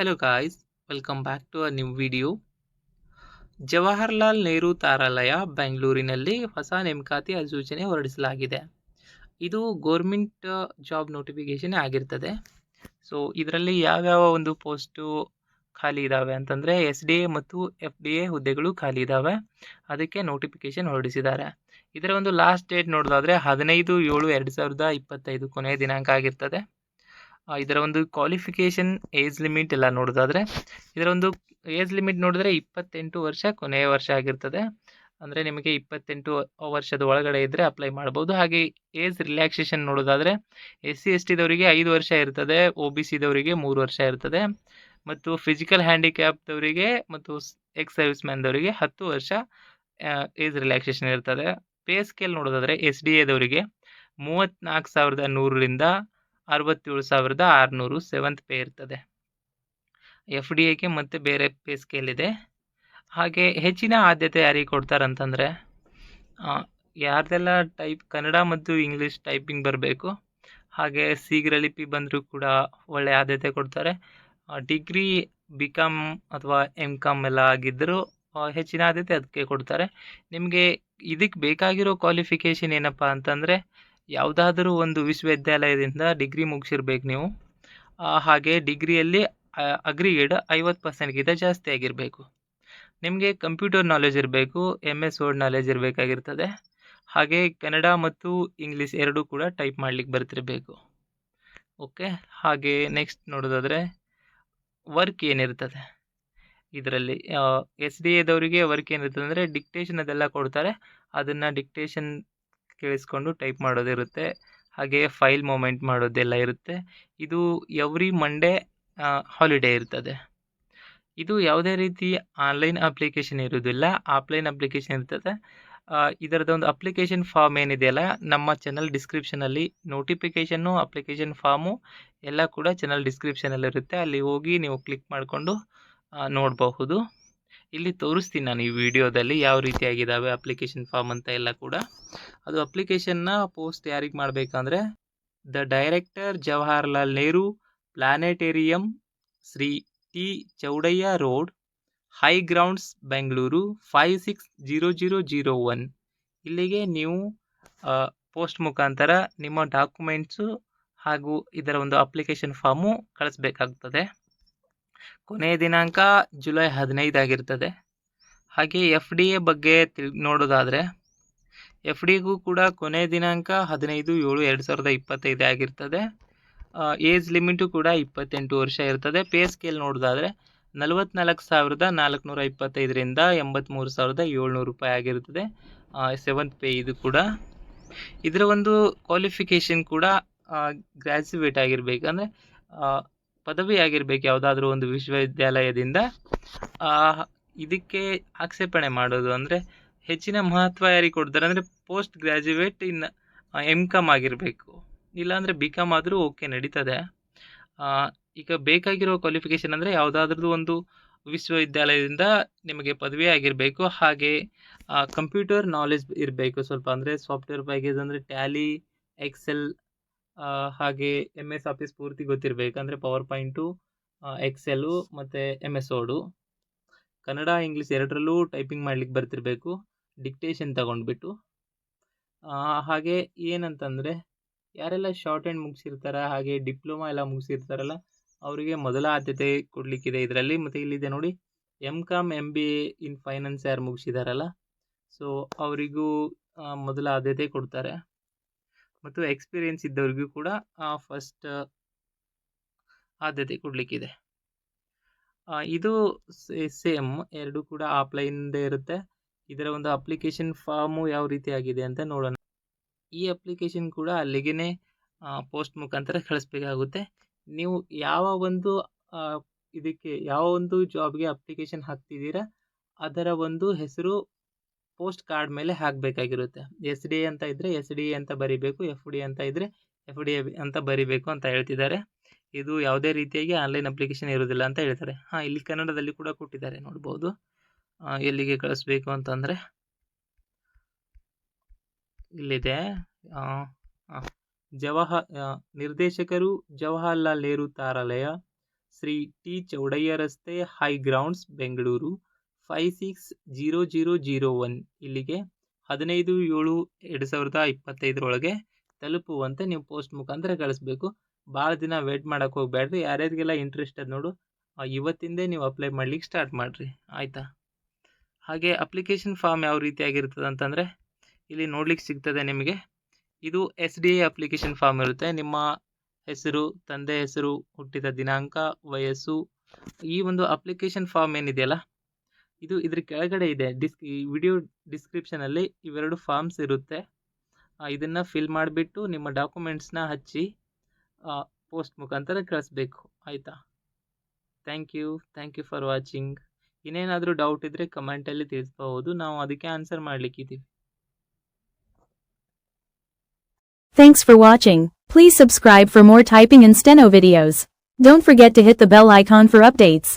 Hello guys, welcome back to a new video. Jawaharlal Nehru ತಾರಾಲಯ ಬೆಂಗಳೂರಿನಲ್ಲಿ ಹೊಸ ನೇಮಕಾತಿ ಅಧಿಸೂಚನೆ ಹೊರಡಿಸಲಾಗಿದೆ. ಇದು ಗೋರ್ಮೆಂಟ್ ಜಾಬ್ ನೋಟಿಫಿಕೇಷನ್ ಆಗಿರ್ತದೆ. ಸೊ ಇದರಲ್ಲಿ ಯಾವ್ಯಾವ ಒಂದು ಪೋಸ್ಟು ಖಾಲಿ ಇದ್ದಾವೆ ಅಂತಂದರೆ ಎಸ್ ಡಿ ಎ ಮತ್ತು ಎಫ್ ಡಿ ಎ ಹುದ್ದೆಗಳು ಖಾಲಿ ಇದ್ದಾವೆ ಅದಕ್ಕೆ ನೋಟಿಫಿಕೇಷನ್ ಹೊರಡಿಸಿದ್ದಾರೆ. ಇದರ ಒಂದು ಲಾಸ್ಟ್ ಡೇಟ್ ನೋಡೋದಾದರೆ ಹದಿನೈದು ಏಳು ಎರಡು ಸಾವಿರದ ಇಪ್ಪತ್ತೈದು ಕೊನೆಯ ದಿನಾಂಕ ಆಗಿರ್ತದೆ. ಇದರ ಒಂದು ಕ್ವಾಲಿಫಿಕೇಷನ್ ಏಜ್ ಲಿಮಿಟ್ ಎಲ್ಲ ನೋಡೋದಾದರೆ, ಇದರ ಒಂದು ಏಜ್ ಲಿಮಿಟ್ ನೋಡಿದ್ರೆ ಇಪ್ಪತ್ತೆಂಟು ವರ್ಷ ಕೊನೆಯ ವರ್ಷ ಆಗಿರ್ತದೆ. ಅಂದರೆ ನಿಮಗೆ ಇಪ್ಪತ್ತೆಂಟು ವರ್ಷದ ಒಳಗಡೆ ಇದ್ದರೆ ಅಪ್ಲೈ ಮಾಡ್ಬೋದು. ಹಾಗೆ ಏಜ್ ರಿಲ್ಯಾಕ್ಸೇಷನ್ ನೋಡೋದಾದರೆ ಎಸ್ ಸಿ ಎಸ್ ಟಿದವರಿಗೆ ಐದು ವರ್ಷ ಇರ್ತದೆ ಒ ಬಿ ಸಿದವರಿಗೆ ಮೂರು ವರ್ಷ ಇರ್ತದೆ. ಮತ್ತು ಫಿಸಿಕಲ್ ಹ್ಯಾಂಡಿಕ್ಯಾಪ್ದವರಿಗೆ ಮತ್ತು ಎಕ್ಸ್ ಸರ್ವಿಸ್ ಮ್ಯಾನ್ದವರಿಗೆ ಹತ್ತು ವರ್ಷ ಏಜ್ ರಿಲ್ಯಾಕ್ಸೇಷನ್ ಇರ್ತದೆ. ಪೇ ಸ್ಕೇಲ್ ನೋಡೋದಾದರೆ ಎಸ್ ಡಿ ಎದವರಿಗೆ ಮೂವತ್ತ್ನಾಲ್ಕು ಸಾವಿರದ ನೂರರಿಂದ ಅರವತ್ತೇಳು ಸಾವಿರದ ಆರುನೂರು ಸೆವೆಂತ್ ಪೇ ಇರ್ತದೆ. ಎಫ್ ಡಿ ಎಗೆ ಮತ್ತು ಬೇರೆ ಪೇ ಸ್ಕೇಲ್ ಇದೆ. ಹಾಗೆ ಹೆಚ್ಚಿನ ಆದ್ಯತೆ ಯಾರಿಗೆ ಕೊಡ್ತಾರಂತಂದರೆ ಯಾರ್ದೆಲ್ಲ ಟೈಪ್ ಕನ್ನಡ ಮತ್ತು ಇಂಗ್ಲೀಷ್ ಟೈಪಿಂಗ್ ಬರಬೇಕು, ಹಾಗೆ ಸೀಗ್ರ ಲಿಪಿ ಬಂದರೂ ಕೂಡ ಒಳ್ಳೆಯ ಆದ್ಯತೆ ಕೊಡ್ತಾರೆ. ಡಿಗ್ರಿ ಬಿ ಕಾಮ್ ಅಥವಾ ಎಂ ಕಾಮ್ ಎಲ್ಲ ಆಗಿದ್ದರೂ ಹೆಚ್ಚಿನ ಆದ್ಯತೆ ಅದಕ್ಕೆ ಕೊಡ್ತಾರೆ. ನಿಮಗೆ ಇದಕ್ಕೆ ಬೇಕಾಗಿರೋ ಕ್ವಾಲಿಫಿಕೇಷನ್ ಏನಪ್ಪ ಅಂತಂದರೆ ಯಾವುದಾದ್ರೂ ಒಂದು ವಿಶ್ವವಿದ್ಯಾಲಯದಿಂದ ಡಿಗ್ರಿ ಮುಗಿಸಿರ್ಬೇಕು ನೀವು. ಹಾಗೆ ಡಿಗ್ರಿಯಲ್ಲಿ ಅಗ್ರಿಗೇಡ್ ಐವತ್ತು ಪರ್ಸೆಂಟ್ಗಿಂತ ಜಾಸ್ತಿ ಆಗಿರಬೇಕು. ನಿಮಗೆ ಕಂಪ್ಯೂಟರ್ ನಾಲೆಜ್ ಇರಬೇಕು ಎಂ ಎಸ್ ವರ್ಡ್ ನಾಲೆಜ್ ಇರಬೇಕಾಗಿರ್ತದೆ. ಹಾಗೆ ಕನ್ನಡ ಮತ್ತು ಇಂಗ್ಲೀಷ್ ಎರಡೂ ಕೂಡ ಟೈಪ್ ಮಾಡ್ಲಿಕ್ಕೆ ಬರ್ತಿರಬೇಕು. ಓಕೆ, ಹಾಗೆ ನೆಕ್ಸ್ಟ್ ನೋಡೋದಾದರೆ ವರ್ಕ್ ಏನಿರ್ತದೆ? ಇದರಲ್ಲಿ ಎಸ್ ಡಿ ಎದವರಿಗೆ ವರ್ಕ್ ಏನಿರ್ತದೆ ಅಂದರೆ ಡಿಕ್ಟೇಷನ್ ಅದೆಲ್ಲ ಕೊಡ್ತಾರೆ. ಅದನ್ನು ಡಿಕ್ಟೇಷನ್ ಕೇಳಿಸ್ಕೊಂಡು ಟೈಪ್ ಮಾಡೋದಿರುತ್ತೆ ಹಾಗೆ ಫೈಲ್ ಮೂಮೆಂಟ್ ಮಾಡೋದೆಲ್ಲ ಇರುತ್ತೆ. ಇದು ಎವ್ರಿ ಮಂಡೇ ಹಾಲಿಡೇ ಇರ್ತದೆ. ಇದು ಯಾವುದೇ ರೀತಿ ಆನ್ಲೈನ್ ಅಪ್ಲಿಕೇಶನ್ ಇರೋದಿಲ್ಲ ಆಫ್ಲೈನ್ ಅಪ್ಲಿಕೇಶನ್ ಇರ್ತದೆ. ಇದರದ್ದು ಇದರದೊಂದು ಅಪ್ಲಿಕೇಶನ್ ಫಾರ್ಮ್ ಏನಿದೆಯಲ್ಲ, ನಮ್ಮ ಚಾನಲ್ ಡಿಸ್ಕ್ರಿಪ್ಷನಲ್ಲಿ ನೋಟಿಫಿಕೇಷನ್ನು ಅಪ್ಲಿಕೇಶನ್ ಫಾರ್ಮು ಎಲ್ಲ ಕೂಡ ಚಾನಲ್ ಡಿಸ್ಕ್ರಿಪ್ಷನಲ್ಲಿರುತ್ತೆ ಅಲ್ಲಿ ಹೋಗಿ ನೀವು ಕ್ಲಿಕ್ ಮಾಡಿಕೊಂಡು ನೋಡಬಹುದು. ಇಲ್ಲಿ ತೋರಿಸ್ತೀನಿ ನಾನು ಈ ವಿಡಿಯೋದಲ್ಲಿ ಯಾವ ರೀತಿಯಾಗಿದ್ದಾವೆ ಅಪ್ಲಿಕೇಶನ್ ಫಾರ್ಮ್ ಅಂತ ಎಲ್ಲ ಕೂಡ. ಅದು ಅಪ್ಲಿಕೇಶನ್ನ ಪೋಸ್ಟ್ ಯಾರಿಗೆ ಮಾಡಬೇಕಂದ್ರೆ the director Jawaharlal Nehru planetarium Shri T Chowdaiah road high grounds Bengaluru five six zero zero zero one ಇಲ್ಲಿಗೆ ನೀವು ಪೋಸ್ಟ್ ಮುಖಾಂತರ ನಿಮ್ಮ ಡಾಕ್ಯುಮೆಂಟ್ಸು ಹಾಗೂ ಇದರ ಒಂದು ಅಪ್ಲಿಕೇಶನ್ ಫಾರ್ಮು ಕಳಿಸ್ಬೇಕಾಗ್ತದೆ. ಕೊನೆಯ ದಿನಾಂಕ ಜುಲೈ ಹದಿನೈದಾಗಿರ್ತದೆ ಹಾಗೆ ಎಫ್ ಡಿ ಎ ಬಗ್ಗೆ ತಿಳ್, ನೋಡೋದಾದರೆ, ಎಫ್ ಡಿಗೂ ಕೂಡ ಕೊನೆಯ ದಿನಾಂಕ ಹದಿನೈದು ಏಳು ಎರಡು ಸಾವಿರದ ಇಪ್ಪತ್ತೈದು ಆಗಿರ್ತದೆ. ಏಜ್ ಲಿಮಿಟು ಕೂಡ ಇಪ್ಪತ್ತೆಂಟು ವರ್ಷ ಇರ್ತದೆ. ಪೇ ಸ್ಕೇಲ್ ನೋಡೋದಾದರೆ, ನಲವತ್ನಾಲ್ಕು ಸಾವಿರದ ನಾಲ್ಕುನೂರ ಇಪ್ಪತ್ತೈದರಿಂದ ಎಂಬತ್ತ್ಮೂರು ಸಾವಿರದ ಏಳ್ನೂರು ರೂಪಾಯಿ ಆಗಿರ್ತದೆ. ಸೆವೆಂತ್ ಪೇ ಇದು ಕೂಡ. ಇದರ ಒಂದು ಕ್ವಾಲಿಫಿಕೇಷನ್ ಕೂಡ ಗ್ರ್ಯಾಜುವೇಟ್ ಆಗಿರಬೇಕು. ಅಂದರೆ ಪದವಿ ಆಗಿರಬೇಕು ಯಾವುದಾದ್ರೂ ಒಂದು ವಿಶ್ವವಿದ್ಯಾಲಯದಿಂದ. ಇದಕ್ಕೆ ಆಕ್ಷೇಪಣೆ ಮಾಡೋದು ಅಂದರೆ ಹೆಚ್ಚಿನ ಮಹತ್ವ ಯಾರಿಗೆ ಕೊಡ್ತಾರೆ ಅಂದರೆ post graduate in M Com ಆಗಿರಬೇಕು. ಇಲ್ಲಾಂದರೆ ಬಿ ಕಾಮ್ ಆದರೂ ಓಕೆ ನಡೀತದೆ. ಈಗ ಬೇಕಾಗಿರೋ ಕ್ವಾಲಿಫಿಕೇಷನ್ ಅಂದರೆ ಯಾವುದಾದ್ರದ್ದು ಒಂದು ವಿಶ್ವವಿದ್ಯಾಲಯದಿಂದ ನಿಮಗೆ ಪದವಿ ಆಗಿರಬೇಕು. ಹಾಗೆ ಕಂಪ್ಯೂಟರ್ ನಾಲೆಜ್ ಇರಬೇಕು. ಸ್ವಲ್ಪ ಅಂದರೆ ಸಾಫ್ಟ್ವೇರ್ ಪ್ಯಾಕೇಜ್ ಅಂದರೆ ಟ್ಯಾಲಿ ಎಕ್ಸೆಲ್ ಹಾಗೆ ಎಂ ಎಸ್ ಆಫೀಸ್ ಪೂರ್ತಿ ಗೊತ್ತಿರಬೇಕು. ಅಂದರೆ ಪವರ್ ಪಾಯಿಂಟು ಎಕ್ಸೆಲು ಮತ್ತು M S word Kannada English ಎರಡರಲ್ಲೂ ಟೈಪಿಂಗ್ ಮಾಡ್ಲಿಕ್ಕೆ ಬರ್ತಿರಬೇಕು. ಡಿಕ್ಟೇಷನ್ ತಗೊಂಡ್ಬಿಟ್ಟು. ಹಾಗೆ ಏನಂತಂದರೆ, ಯಾರೆಲ್ಲ ಶಾರ್ಟ್ ಹ್ಯಾಂಡ್ ಮುಗಿಸಿರ್ತಾರೆ, ಹಾಗೆ ಡಿಪ್ಲೊಮಾ ಎಲ್ಲ ಮುಗಿಸಿರ್ತಾರಲ್ಲ, ಅವರಿಗೆ ಮೊದಲ ಆದ್ಯತೆ ಕೊಡಲಿಕ್ಕಿದೆ ಇದರಲ್ಲಿ. ಮತ್ತು ಇಲ್ಲಿದೆ ನೋಡಿ M Com M B A in finance ಯಾರು ಮುಗಿಸಿದಾರಲ್ಲ. ಸೊ ಅವರಿಗೂ ಮೊದಲ ಆದ್ಯತೆ ಕೊಡ್ತಾರೆ. ಮತ್ತು ಎಕ್ಸ್ಪೀರಿಯನ್ಸ್ ಇದ್ದವ್ರಿಗೂ ಕೂಡ ಫಸ್ಟ್ ಆದ್ಯತೆ ಕೊಡಲಿಕ್ಕಿದೆ. ಇದು ಸೇಮ್ ಎರಡು ಕೂಡ ಆಫ್ಲೈನ್ದೇ ಇರುತ್ತೆ. ಇದರ ಒಂದು ಅಪ್ಲಿಕೇಶನ್ ಫಾರ್ಮು ಯಾವ ರೀತಿ ಆಗಿದೆ ಅಂತ ನೋಡೋಣ. ಈ ಅಪ್ಲಿಕೇಶನ್ ಕೂಡ ಅಲ್ಲಿಗೆ ಪೋಸ್ಟ್ ಮುಖಾಂತರ ಕಳಿಸ್ಬೇಕಾಗುತ್ತೆ. ನೀವು ಯಾವ ಒಂದು ಇದಕ್ಕೆ ಯಾವ ಒಂದು ಜಾಬ್ಗೆ ಅಪ್ಲಿಕೇಶನ್ ಹಾಕ್ತಿದ್ದೀರಾ, ಅದರ ಒಂದು ಹೆಸರು ಪೋಸ್ಟ್ ಕಾರ್ಡ್ ಮೇಲೆ ಹಾಕಬೇಕಾಗಿರುತ್ತೆ. ಎಸ್ ಡಿ ಎ ಅಂತ ಇದ್ದರೆ ಎಸ್ ಡಿ ಎ ಅಂತ ಬರಿಬೇಕು, ಎಫ್ ಡಿ ಅಂತ ಇದ್ದರೆ ಎಫ್ ಡಿ ಎ ಅಂತ ಬರಿಬೇಕು ಅಂತ ಹೇಳ್ತಿದ್ದಾರೆ. ಇದು ಯಾವುದೇ ರೀತಿಯಾಗಿ ಆನ್ಲೈನ್ ಅಪ್ಲಿಕೇಶನ್ ಇರೋದಿಲ್ಲ ಅಂತ ಹೇಳ್ತಾರೆ. ಹಾಂ, ಇಲ್ಲಿ ಕನ್ನಡದಲ್ಲಿ ಕೂಡ ಕೊಟ್ಟಿದ್ದಾರೆ, ನೋಡ್ಬೋದು. ಎಲ್ಲಿಗೆ ಕಳಿಸ್ಬೇಕು ಅಂತಂದರೆ ಇಲ್ಲಿದೆ. ಜವಾಹ ನಿರ್ದೇಶಕರು ಜವಾಹರ್ಲಾಲ್ ನೆಹರು ತಾರಾಲಯ, ಶ್ರೀ ಟಿ ಚೌಡಯ್ಯ ರಸ್ತೆ, high grounds, Bengaluru. Five six zero zero zero one ಇಲ್ಲಿಗೆ ಹದಿನೈದು ಏಳು ಎರಡು ಸಾವಿರದ ಇಪ್ಪತ್ತೈದರೊಳಗೆ ತಲುಪುವಂತೆ ನೀವು ಪೋಸ್ಟ್ ಮುಖಾಂತರ ಕಳಿಸ್ಬೇಕು. ಭಾಳ ದಿನ ವೇಟ್ ಮಾಡೋಕೆ ಹೋಗಬೇಡ್ರಿ ಯಾರ್ಯಾರಿಗೆಲ್ಲ ಇಂಟ್ರೆಸ್ಟ್ ಅದು ನೋಡು ಇವತ್ತಿಂದೇ ನೀವು ಅಪ್ಲೈ ಮಾಡ್ಲಿಕ್ಕೆ ಸ್ಟಾರ್ಟ್ ಮಾಡಿರಿ. ಆಯಿತಾ? ಹಾಗೆ ಅಪ್ಲಿಕೇಶನ್ ಫಾರ್ಮ್ ಯಾವ ರೀತಿಯಾಗಿರ್ತದೆ ಅಂತಂದರೆ ಇಲ್ಲಿ ನೋಡ್ಲಿಕ್ಕೆ ಸಿಗ್ತದೆ ನಿಮಗೆ. ಇದು ಎಸ್ ಡಿ ಅಪ್ಲಿಕೇಶನ್ ಫಾರ್ಮ್ ಇರುತ್ತೆ. ನಿಮ್ಮ ಹೆಸರು, ತಂದೆ ಹೆಸರು, ಹುಟ್ಟಿದ ದಿನಾಂಕ, ವಯಸ್ಸು, ಈ ಒಂದು ಅಪ್ಲಿಕೇಶನ್ ಫಾರ್ಮ್ ಏನಿದೆಯಲ್ಲ ಇದು ಇದ್ರ ಕೆಳಗಡೆ ಇದೆ. ಡಿಸ್ ಈ ವಿಡಿಯೋ ಡಿಸ್ಕ್ರಿಪ್ಷನಲ್ಲಿ ಇವೆರಡು ಫಾರ್ಮ್ಸ್ ಇರುತ್ತೆ. ಇದನ್ನು ಫಿಲ್ ಮಾಡಿಬಿಟ್ಟು ನಿಮ್ಮ ಡಾಕ್ಯುಮೆಂಟ್ಸ್ನ ಹಚ್ಚಿ ಪೋಸ್ಟ್ ಮುಖಾಂತರ ಕಳಿಸ್ಬೇಕು. ಆಯಿತಾ? Thank you. Thank you for watching. ಇನ್ನೇನಾದರೂ ಡೌಟ್ ಇದ್ದರೆ ಕಮೆಂಟಲ್ಲಿ ತಿಳಿಸ್ಬೋದು ನಾವು ಅದಕ್ಕೆ ಆನ್ಸರ್ ಮಾಡಲಿಕ್ಕಿದ್ದೀವಿ Thanks for watching. Please subscribe for more typing and steno videos. Don't forget to hit the bell icon for updates.